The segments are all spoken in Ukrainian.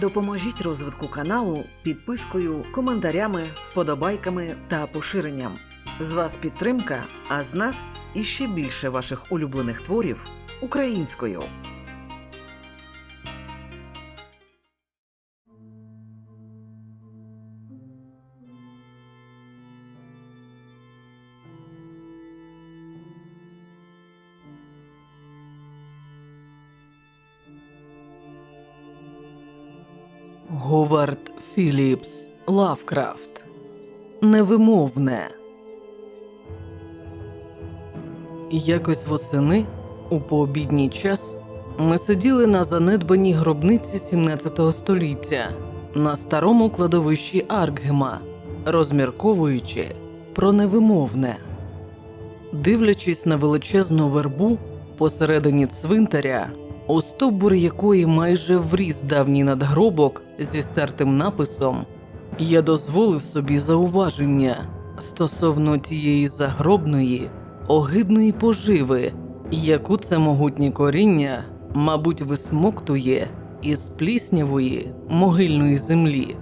Допоможіть розвитку каналу підпискою, коментарями, вподобайками та поширенням. З вас підтримка, а з нас іще більше ваших улюблених творів українською. Говард Філіпс Лавкрафт Невимовне. Якось восени у пообідній час ми сиділи на занедбаній гробниці 17 століття на старому кладовищі Аркгема, розмірковуючи про невимовне. Дивлячись на величезну вербу посередині цвинтаря, у стовбур якої майже вріс давній надгробок зі стертим написом, я дозволив собі зауваження стосовно тієї загробної, огидної поживи, яку це могутнє коріння, мабуть, висмоктує із пліснявої могильної землі.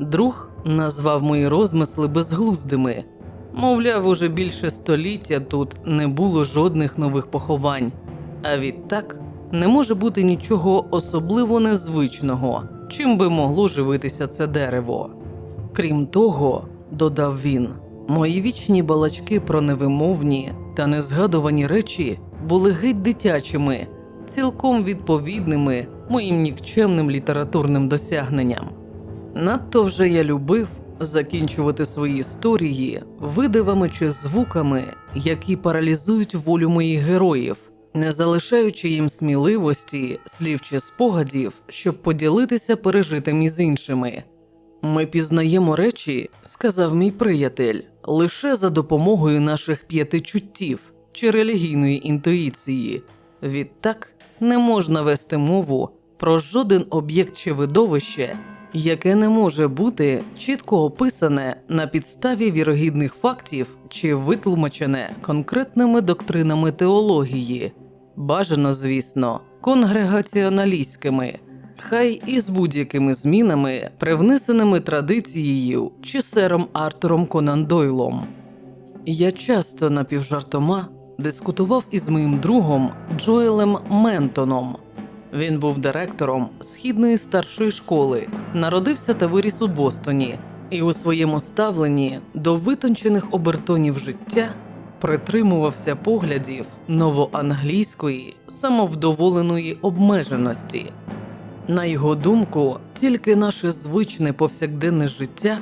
Друг назвав мої розмисли безглуздими. Мовляв, уже більше століття тут не було жодних нових поховань, а відтак не може бути нічого особливо незвичного, чим би могло живитися це дерево. Крім того, додав він, мої вічні балачки про невимовні та незгадувані речі були геть дитячими, цілком відповідними моїм нікчемним літературним досягненням. Надто вже я любив закінчувати свої історії видивами чи звуками, які паралізують волю моїх героїв, не залишаючи їм сміливості, слів чи спогадів, щоб поділитися пережитим із іншими. Ми пізнаємо речі, сказав мій приятель, лише за допомогою наших п'яти чуттів чи релігійної інтуїції. Відтак не можна вести мову про жоден об'єкт чи видовище, яке не може бути чітко описане на підставі вірогідних фактів чи витлумачене конкретними доктринами теології, бажано, звісно, конгрегаціоналістськими, хай і з будь-якими змінами, привнесеними традицією чи сером Артуром Конан Дойлом. Я часто напівжартома дискутував із моїм другом Джоелем Ментоном. Він був директором східної старшої школи, народився та виріс у Бостоні, і у своєму ставленні до витончених обертонів життя притримувався поглядів новоанглійської самовдоволеної обмеженості. На його думку, тільки наше звичне повсякденне життя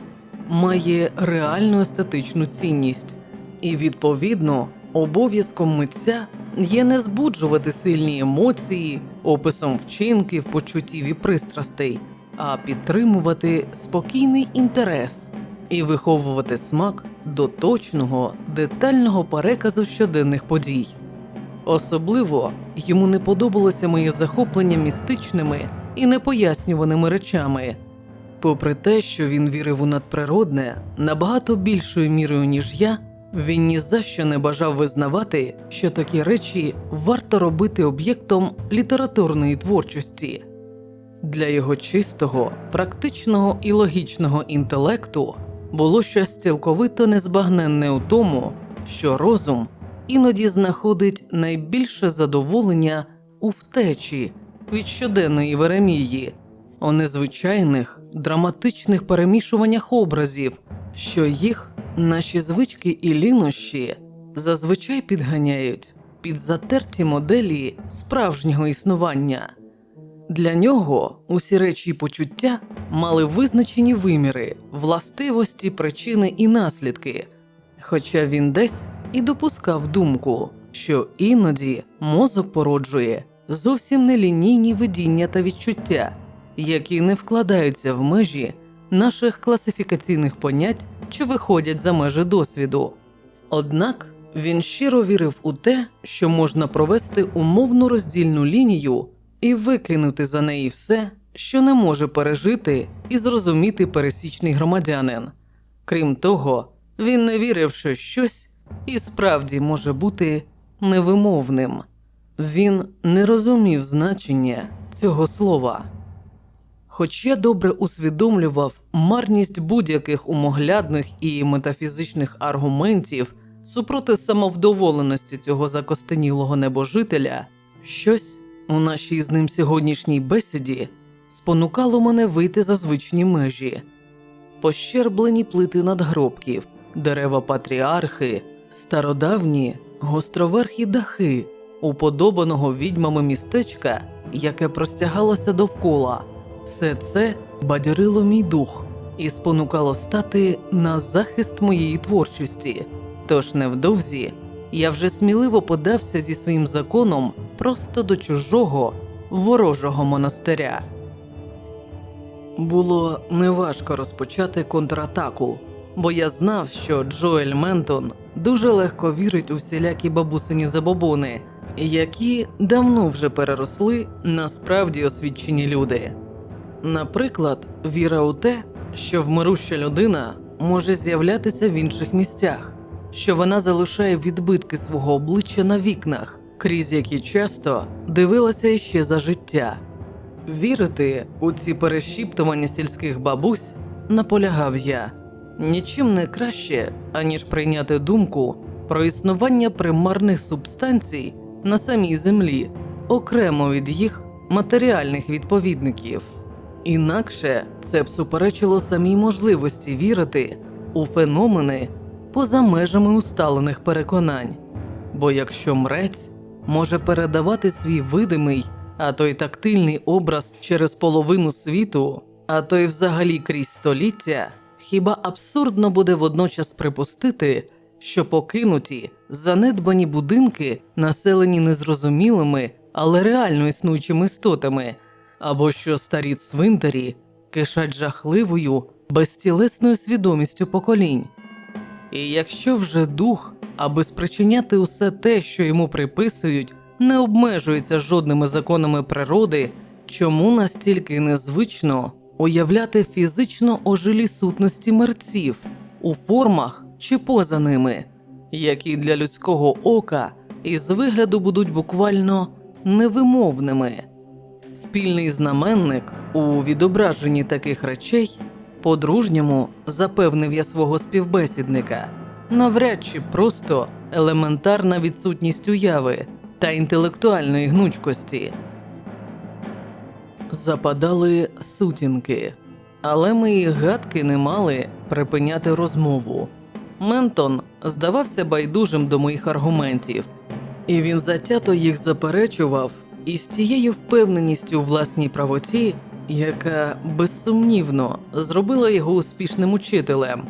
має реальну естетичну цінність, і, відповідно, обов'язком митця є не збуджувати сильні емоції, описом вчинків, почуттів і пристрастей, а підтримувати спокійний інтерес і виховувати смак до точного, детального переказу щоденних подій. Особливо йому не подобалося моє захоплення містичними і непояснюваними речами. Попри те, що він вірив у надприродне набагато більшою мірою, ніж я, він ні за що не бажав визнавати, що такі речі варто робити об'єктом літературної творчості. Для його чистого, практичного і логічного інтелекту було щось цілковито незбагненне у тому, що розум іноді знаходить найбільше задоволення у втечі від щоденної Веремії, у незвичайних драматичних перемішуваннях образів, що їх наші звички і лінощі зазвичай підганяють під затерті моделі справжнього існування. Для нього усі речі й почуття мали визначені виміри, властивості, причини і наслідки, хоча він десь і допускав думку, що іноді мозок породжує зовсім нелінійні видіння та відчуття, які не вкладаються в межі наших класифікаційних понять чи виходять за межі досвіду. Однак він щиро вірив у те, що можна провести умовну роздільну лінію і викинути за неї все, що не може пережити і зрозуміти пересічний громадянин. Крім того, він не вірив, що щось і справді може бути невимовним. Він не розумів значення цього слова. Хоч я добре усвідомлював марність будь-яких умоглядних і метафізичних аргументів супроти самовдоволеності цього закостенілого небожителя, щось у нашій з ним сьогоднішній бесіді спонукало мене вийти за звичні межі. Пощерблені плити надгробків, дерева патріархи, стародавні гостроверхі дахи, уподобаного відьмами містечка, яке простягалося довкола. Все це бадьорило мій дух і спонукало стати на захист моєї творчості. Тож невдовзі я вже сміливо подався зі своїм законом просто до чужого ворожого монастиря. Було неважко розпочати контратаку, бо я знав, що Джоель Ментон дуже легко вірить у всілякі бабусині забобони, які давно вже переросли на справді освічені люди. Наприклад, віра у те, що вмируща людина може з'являтися в інших місцях, що вона залишає відбитки свого обличчя на вікнах, крізь які часто дивилася іще за життя. Вірити у ці перешіптування сільських бабусь наполягав я нічим не краще, аніж прийняти думку про існування примарних субстанцій на самій землі, окремо від їх матеріальних відповідників. Інакше це б суперечило самій можливості вірити у феномени поза межами усталених переконань. Бо якщо мрець може передавати свій видимий, а то й тактильний образ через половину світу, а то й взагалі крізь століття, хіба абсурдно буде водночас припустити, що покинуті, занедбані будинки, населені незрозумілими, але реально існуючими істотами, або що старі цвинтарі кишать жахливою, безтілесною свідомістю поколінь. І якщо вже дух, аби спричиняти усе те, що йому приписують, не обмежується жодними законами природи, чому настільки незвично уявляти фізично ожилі сутності мерців у формах чи поза ними, які для людського ока із вигляду будуть буквально невимовними. Спільний знаменник у відображенні таких речей по-дружньому запевнив я свого співбесідника, навряд чи просто елементарна відсутність уяви та інтелектуальної гнучкості. Западали сутінки, але ми і гадки не мали припиняти розмову. Ментон здавався байдужим до моїх аргументів, і він затято їх заперечував із тією впевненістю у власній правоті, яка безсумнівно зробила його успішним учителем.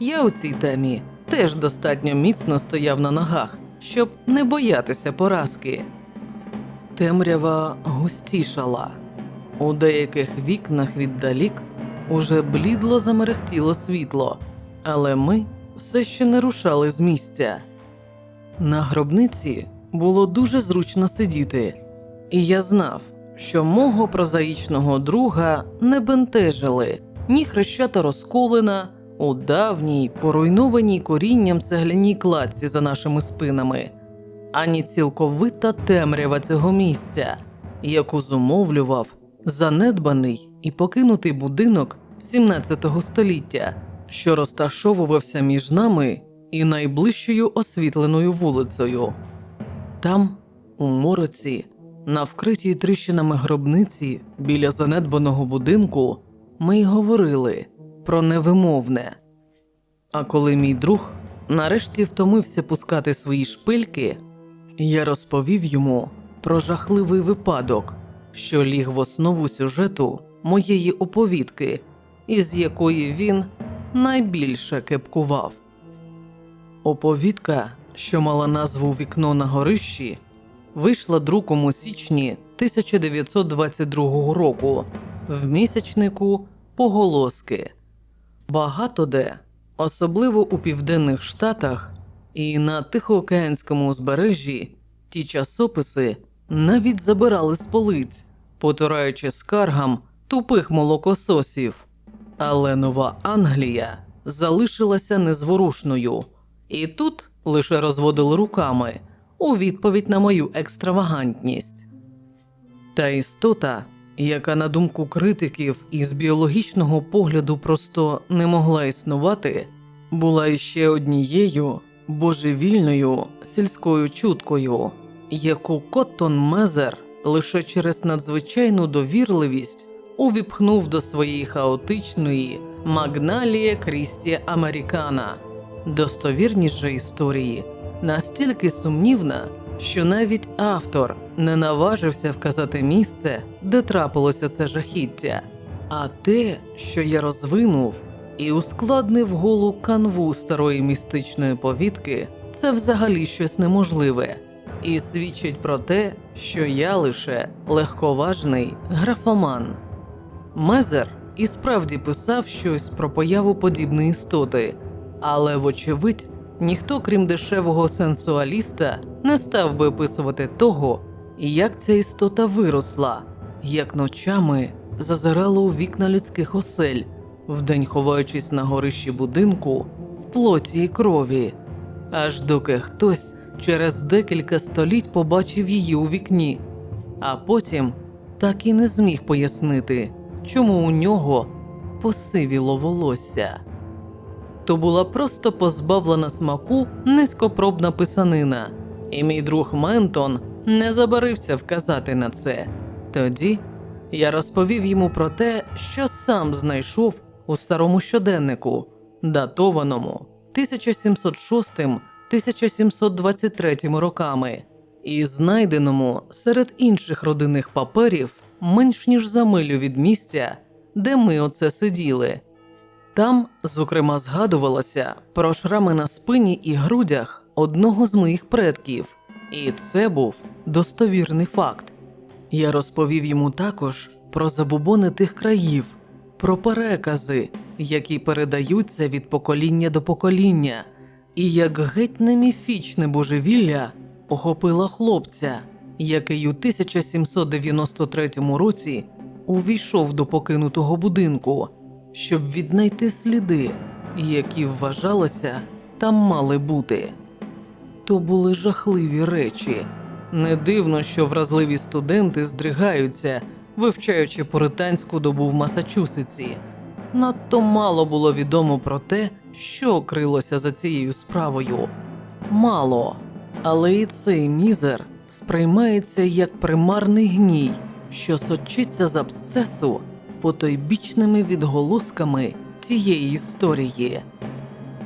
Я у цій темі теж достатньо міцно стояв на ногах, щоб не боятися поразки. Темрява густішала. У деяких вікнах віддалік уже блідло замерехтіло світло, але ми все ще не рушали з місця. На гробниці було дуже зручно сидіти, і я знав, що мого прозаїчного друга не бентежили ні хрещата розколена у давній, поруйнованій корінням цегляній кладці за нашими спинами, ані цілковита темрява цього місця, яку зумовлював занедбаний і покинутий будинок 17 століття, що розташовувався між нами і найближчою освітленою вулицею. Там, у мороці, на вкритій тріщинами гробниці біля занедбаного будинку, ми й говорили про невимовне. А коли мій друг нарешті втомився пускати свої шпильки, я розповів йому про жахливий випадок, що ліг в основу сюжету моєї оповідки, із якої він найбільше кепкував. Оповідка, що мала назву Вікно на горищі, вийшла друком у січні 1922 року в місячнику Поголоски. Багато де, особливо у південних штатах і на Тихоокеанському узбережжі, ті часописи навіть забирали з полиць, потураючи скаргам тупих молокососів. Але Нова Англія залишилася незворушною, і тут лише розводили руками у відповідь на мою екстравагантність. Та істота, яка, на думку критиків, із біологічного погляду просто не могла існувати, була іще однією божевільною сільською чуткою, яку Коттон Мезер лише через надзвичайну довірливість увіпхнув до своєї хаотичної Магналія Крісті Американа. Достовірність же історії настільки сумнівна, що навіть автор не наважився вказати місце, де трапилося це жахіття. А те, що я розвинув і ускладнив голу канву старої містичної повідки, це взагалі щось неможливе, і свідчить про те, що я лише легковажний графоман. Мезер і справді писав щось про появу подібної істоти, але, вочевидь, ніхто, крім дешевого сенсуаліста, не став би описувати того, як ця істота виросла, як ночами зазирала у вікна людських осель, вдень ховаючись на горищі будинку в плоті і крові, аж доки хтось через декілька століть побачив її у вікні, а потім так і не зміг пояснити, чому у нього посивіло волосся. То була просто позбавлена смаку низькопробна писанина, і мій друг Ментон не забарився вказати на це. Тоді я розповів йому про те, що сам знайшов у старому щоденнику, датованому 1706-1723 роками, і знайденому серед інших родинних паперів менш ніж за милю від місця, де ми оце сиділи. Там, зокрема, згадувалося про шрами на спині і грудях одного з моїх предків, і це був достовірний факт. Я розповів йому також про забубони тих країв, про перекази, які передаються від покоління до покоління, і як геть не міфічне божевілля охопила хлопця, який у 1793 році увійшов до покинутого будинку, щоб віднайти сліди, які вважалося там мали бути. То були жахливі речі. Не дивно, що вразливі студенти здригаються, вивчаючи пуританську добу в Масачусетсі. Надто мало було відомо про те, що крилося за цією справою. Мало. Але і цей мізер сприймається як примарний гній, що сочиться з абсцесу потойбічними відголосками тієї історії.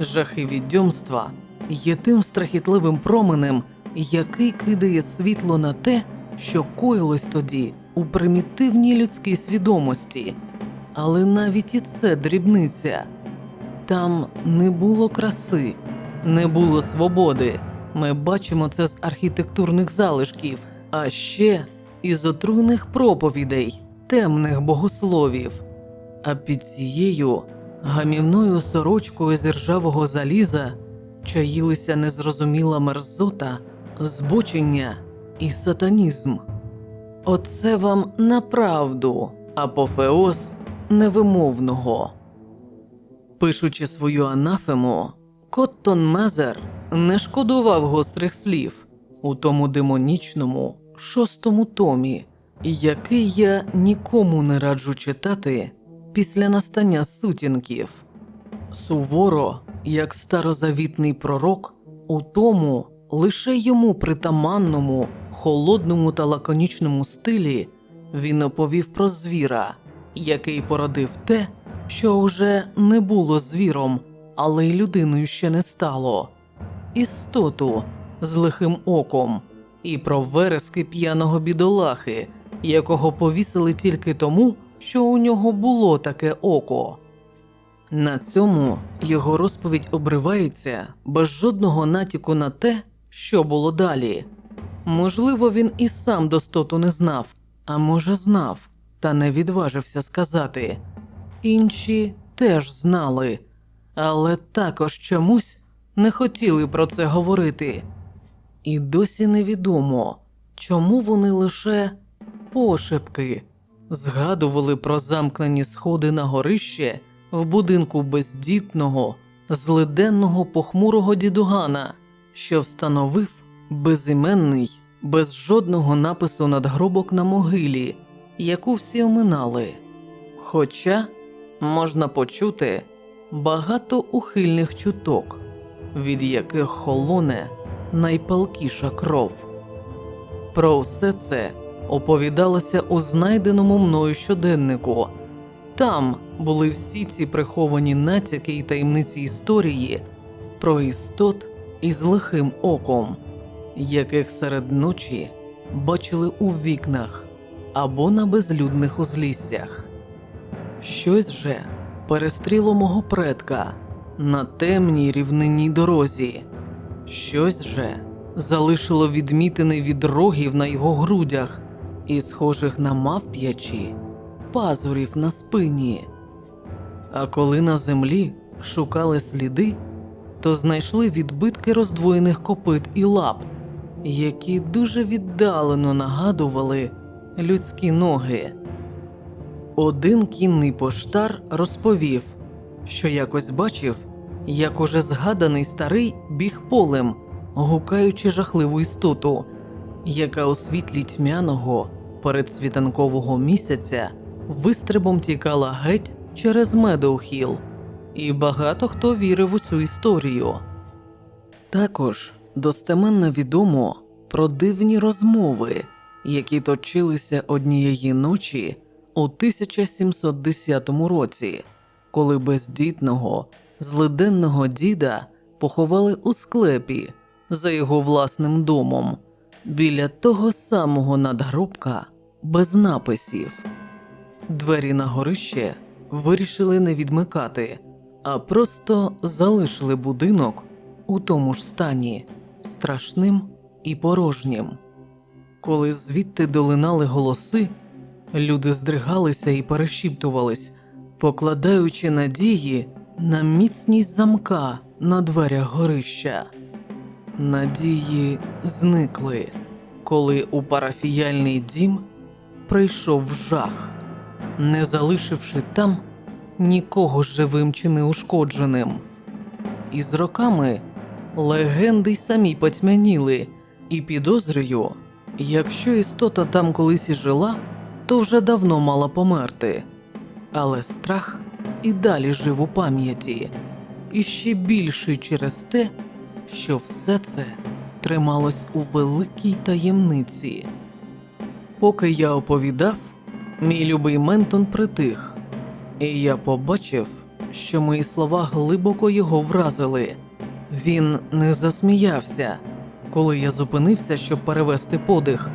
Жахи відьомства є тим страхітливим променем, який кидає світло на те, що коїлось тоді у примітивній людській свідомості. Але навіть і це дрібниця. Там не було краси, не було свободи. Ми бачимо це з архітектурних залишків, а ще із отруйних проповідей, темних богословів. А під цією гамівною сорочкою з ржавого заліза чаїлися незрозуміла мерзота, збочення і сатанізм. Оце вам направду апофеоз невимовного. Пишучи свою анафему, Коттон Мезер не шкодував гострих слів у тому демонічному шостому томі, який я нікому не раджу читати після настання сутінків. Суворо, як старозавітний пророк, у тому лише йому притаманному, холодному та лаконічному стилі він оповів про звіра, який породив те, що вже не було звіром, але й людиною ще не стало, істоту з лихим оком, і про верески п'яного бідолахи, якого повісили тільки тому, що у нього було таке око. На цьому його розповідь обривається без жодного натяку на те, що було далі. Можливо, він і сам достоту не знав, а може, знав, та не відважився сказати. Інші теж знали, але також чомусь не хотіли про це говорити. І досі невідомо, чому вони лише пошепки згадували про замкнені сходи на горище в будинку бездітного, злиденного похмурого дідугана, що встановив безіменний, без жодного напису надгробок на могилі, яку всі оминали. Хоча можна почути багато ухильних чуток, від яких холоне найпалкіша кров. Про все це оповідалося у знайденому мною щоденнику. Там були всі ці приховані натяки і таємниці історії про істот із лихим оком, яких серед ночі бачили у вікнах або на безлюдних узліссях. Щось же перестріло мого предка на темній рівнинній дорозі, щось же залишило відмітини від рогів на його грудях і схожих на мавп'ячі пазурів на спині. А коли на землі шукали сліди, то знайшли відбитки роздвоєних копит і лап, які дуже віддалено нагадували людські ноги. Один кінний поштар розповів, що якось бачив, як уже згаданий старий біг полем, гукаючи жахливу істоту, яка у світлі тьмяного передсвітанкового місяця вистрибом тікала геть через Медоухіл, і багато хто вірив у цю історію. Також достеменно відомо про дивні розмови, які точилися однієї ночі у 1710 році, коли бездітного, злиденного діда поховали у склепі за його власним домом, біля того самого надгробка без написів. Двері на горище вирішили не відмикати, а просто залишили будинок у тому ж стані страшним і порожнім. Коли звідти долинали голоси, люди здригалися і перешіптувались, покладаючи надії на міцність замка на дверях горища. Надії зникли, коли у парафіяльний дім прийшов жах, не залишивши там нікого живим чи неушкодженим. І з роками легенди й самі потьмяніли, і підозрюю, якщо істота там колись і жила, то вже давно мала померти. Але страх і далі жив у пам'яті, і ще більший через те, що все це трималось у великій таємниці. Поки я оповідав, мій любий Ментон притих, і я побачив, що мої слова глибоко його вразили. Він не засміявся, коли я зупинився, щоб перевести подих,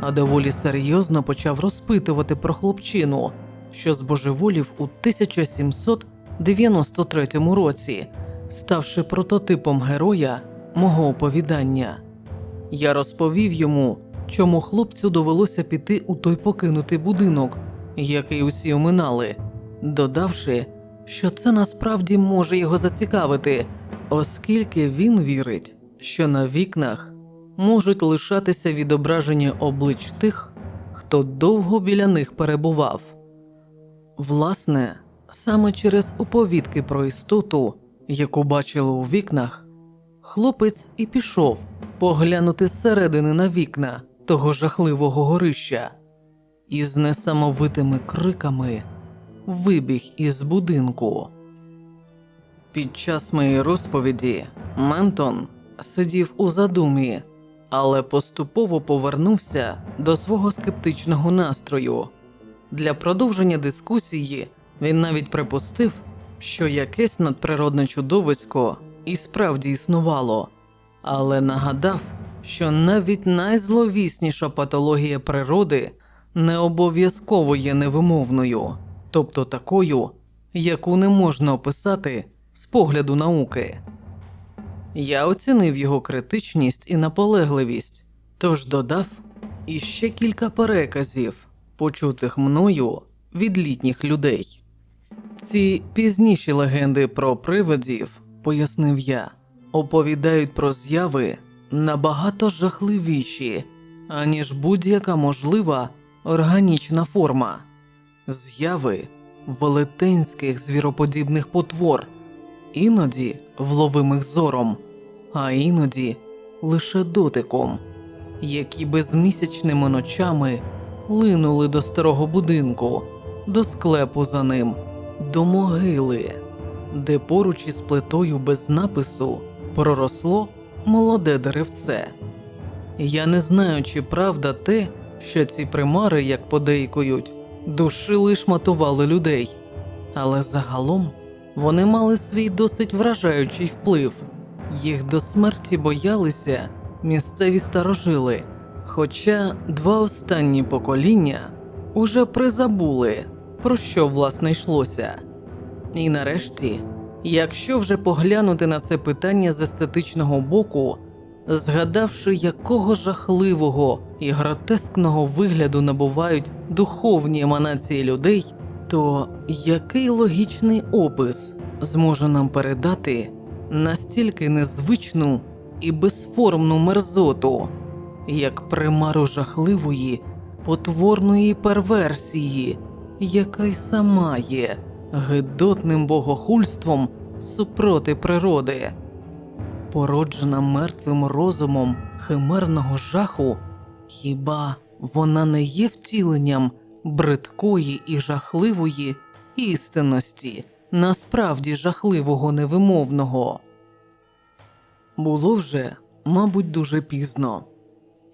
а доволі серйозно почав розпитувати про хлопчину, що збожеволів у 1793 році, ставши прототипом героя мого оповідання. Я розповів йому, чому хлопцю довелося піти у той покинутий будинок, який усі оминали, додавши, що це насправді може його зацікавити, оскільки він вірить, що на вікнах можуть лишатися відображення облич тих, хто довго біля них перебував. Власне, саме через оповідки про істоту, яку бачили у вікнах, хлопець і пішов поглянути зсередини на вікна того жахливого горища, і з несамовитими криками вибіг із будинку. Під час моєї розповіді Ментон сидів у задумі, але поступово повернувся до свого скептичного настрою. Для продовження дискусії він навіть припустив, що якесь надприродне чудовисько і справді існувало, але нагадав, що навіть найзловісніша патологія природи не обов'язково є невимовною, тобто такою, яку не можна описати з погляду науки. Я оцінив його критичність і наполегливість, тож додав іще кілька переказів, почутих мною від літніх людей. Ці пізніші легенди про привидів, пояснив я, оповідають про зяви набагато жахливіші, аніж будь-яка можлива органічна форма, зяви велетенських звіроподібних потвор, іноді вловимих зором, а іноді лише дотиком, які безмісячними ночами линули до старого будинку, до склепу за ним, до могили, де поруч із плитою без напису проросло молоде деревце. Я не знаю, чи правда те, що ці примари, як подейкують, душили шматували людей, але загалом вони мали свій досить вражаючий вплив. Їх до смерті боялися місцеві старожили, хоча два останні покоління уже призабули, про що власне йшлося. І нарешті, якщо вже поглянути на це питання з естетичного боку, згадавши, якого жахливого і гротескного вигляду набувають духовні еманації людей, то який логічний опис зможе нам передати настільки незвичну і безформну мерзоту, як примару жахливої, потворної перверсії, яка й сама є гидотним богохульством супроти природи, породжена мертвим розумом химерного жаху, хіба вона не є втіленням бридкої і жахливої істинності, насправді жахливого невимовного? Було вже, мабуть, дуже пізно.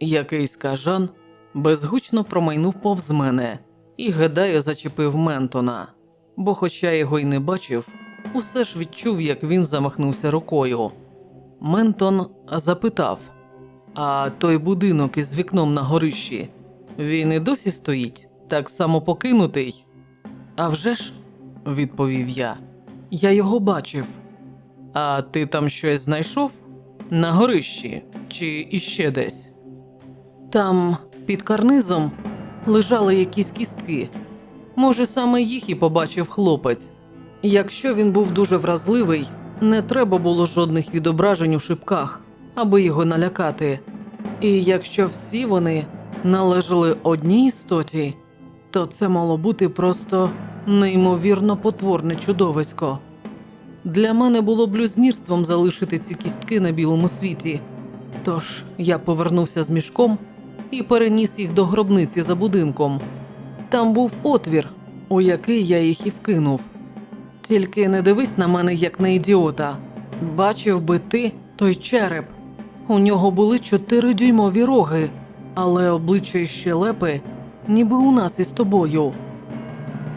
Якийсь кажан безгучно промайнув повз мене і гадаю зачепив Ментона, бо, хоча його й не бачив, усе ж відчув, як він замахнувся рукою. Ментон запитав: А той будинок із вікном на горищі, він і досі стоїть, так само покинутий? «А вже ж», – відповів я, я його бачив. А ти там щось знайшов? На горищі чи іще десь? Там, під карнизом, лежали якісь кістки. Може, саме їх і побачив хлопець. Якщо він був дуже вразливий, не треба було жодних відображень у шибках, аби його налякати. І якщо всі вони належали одній істоті, то це мало бути просто неймовірно потворне чудовисько. Для мене було блюзнірством залишити ці кістки на білому світі. Тож я повернувся з мішком і переніс їх до гробниці за будинком. Там був отвір, у який я їх і вкинув. Тільки не дивись на мене як на ідіота. Бачив би ти той череп. У нього були чотири дюймові роги, але обличчя й щелепи, ніби у нас із тобою.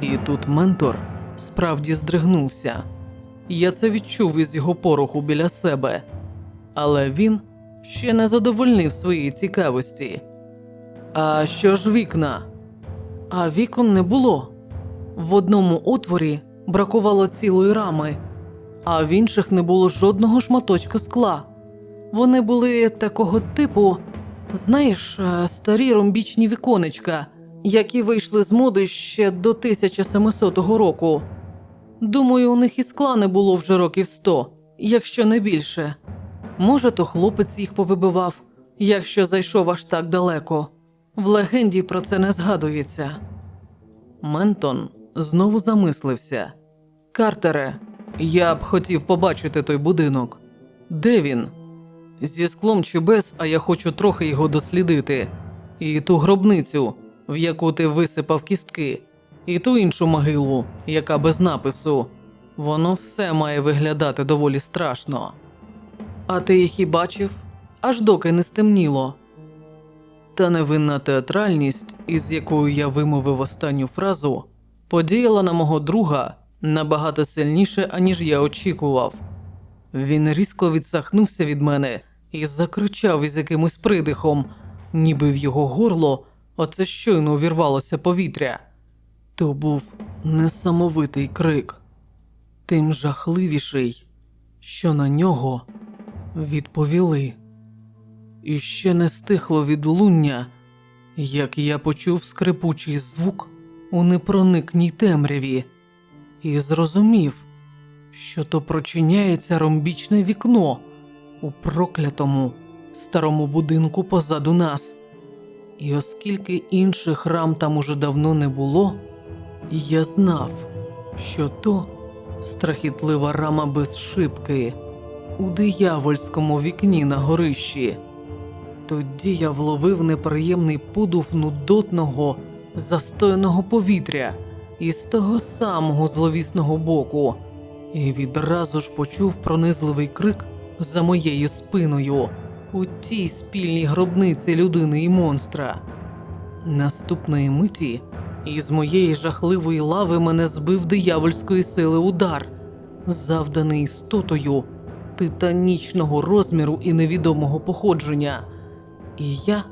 І тут ментор справді здригнувся. Я це відчув із його пороху біля себе, але він ще не задовольнив своєї цікавості. А що ж вікна? А вікон не було. В одному отворі бракувало цілої рами, а в інших не було жодного шматочка скла. Вони були такого типу, знаєш, е, старі ромбічні віконечка, які вийшли з моди ще до 1700 року. Думаю, у них і скла не було вже років сто, якщо не більше. Може, то хлопець їх повибивав, якщо зайшов аж так далеко. В легенді про це не згадується. Ментон знову замислився. Картере, я б хотів побачити той будинок. Де він? Зі склом чи без, а я хочу трохи його дослідити. І ту гробницю, в яку ти висипав кістки, і ту іншу могилу, яка без напису. Воно все має виглядати доволі страшно. А ти їх і бачив, аж доки не стемніло. Та невинна театральність, із якою я вимовив останню фразу, подіяла на мого друга набагато сильніше, аніж я очікував. Він різко відсахнувся від мене і закричав із якимось придихом, ніби в його горло оце щойно увірвалося повітря. То був несамовитий крик, тим жахливіший, що на нього відповіли. І ще не стихло відлуння, як я почув скрипучий звук у непроникній темряві, і зрозумів, що то прочиняється ромбічне вікно у проклятому старому будинку позаду нас. І оскільки інших рам там уже давно не було, я знав, що то страхітлива рама без шибки у диявольському вікні на горищі. Тоді я вловив неприємний подув нудотного застояного повітря із того самого зловісного боку, і відразу ж почув пронизливий крик за моєю спиною у тій спільній гробниці людини і монстра. Наступної миті із моєї жахливої лави мене збив диявольської сили удар, завданий істотою титанічного розміру і невідомого походження, і я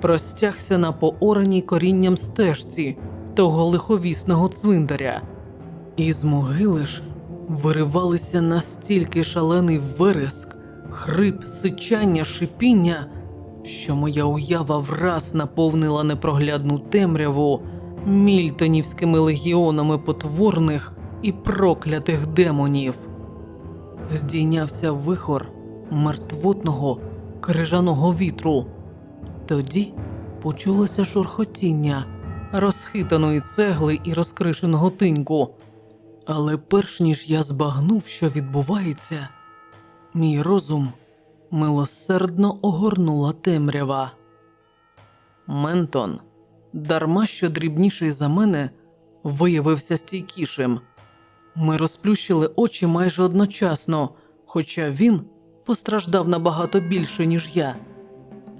простягся на поораній корінням стежці того лиховісного цвинтаря. Із могили ж виривалися настільки шалений вереск, хрип, сичання, шипіння, що моя уява враз наповнила непроглядну темряву мільтонівськими легіонами потворних і проклятих демонів. Здійнявся вихор мертвотного крижаного вітру. Тоді почулося шурхотіння розхитаної цегли і розкришеного тиньку. Але перш ніж я збагнув, що відбувається, мій розум милосердно огорнула темрява. Ментон, дарма що дрібніший за мене, виявився стійкішим. Ми розплющили очі майже одночасно, хоча він постраждав набагато більше, ніж я.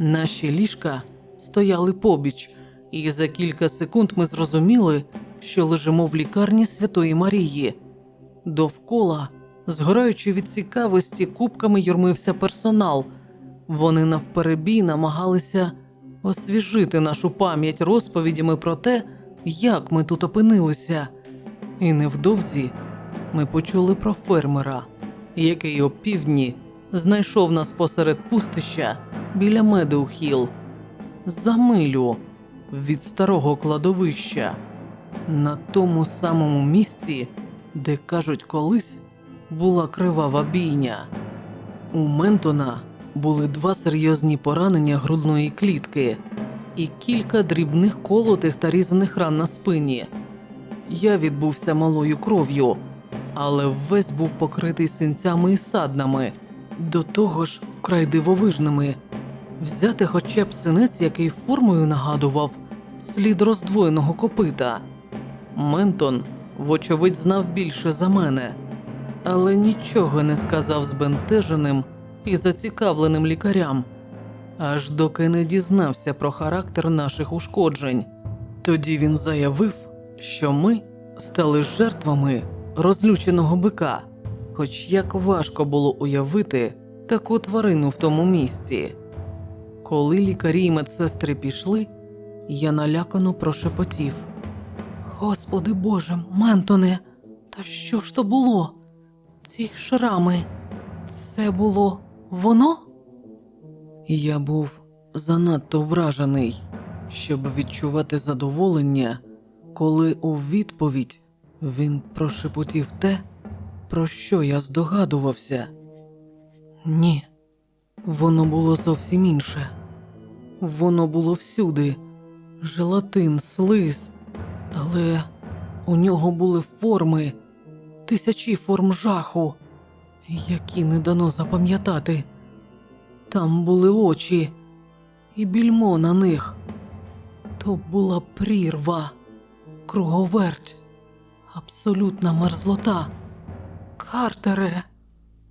Наші ліжка стояли побіч, і за кілька секунд ми зрозуміли, що лежимо в лікарні Святої Марії. Довкола, згораючи від цікавості, кубками юрмився персонал. Вони навперебій намагалися освіжити нашу пам'ять розповідями про те, як ми тут опинилися. І невдовзі ми почули про фермера, який опівдні знайшов нас посеред пустища біля Медеухіл за милю від старого кладовища, на тому самому місці, де кажуть, колись була кривава бійня. У Ментона були два серйозні поранення грудної клітки і кілька дрібних колотих та різаних ран на спині. Я відбувся малою кров'ю, але весь був покритий синцями і саднами, до того ж вкрай дивовижними. Взяти хоча б синець, який формою нагадував слід роздвоєного копита. Ментон, вочевидь, знав більше за мене, але нічого не сказав збентеженим і зацікавленим лікарям, аж доки не дізнався про характер наших ушкоджень. Тоді він заявив, що ми стали жертвами розлюченого бика, хоч як важко було уявити таку тварину в тому місці. Коли лікарі й медсестри пішли, я налякано прошепотів. Господи Боже, Ментоне, та що ж то було? Ці шрами, це було воно? Я був занадто вражений, щоб відчувати задоволення, коли у відповідь він прошепотів те, про що я здогадувався. Ні, воно було зовсім інше. Воно було всюди желатин, слиз, але у нього були форми, тисячі форм жаху, які не дано запам'ятати. Там були очі і більмо на них. То була прірва, круговерть, абсолютна мерзлота. Картере,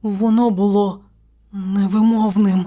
воно було невимовним.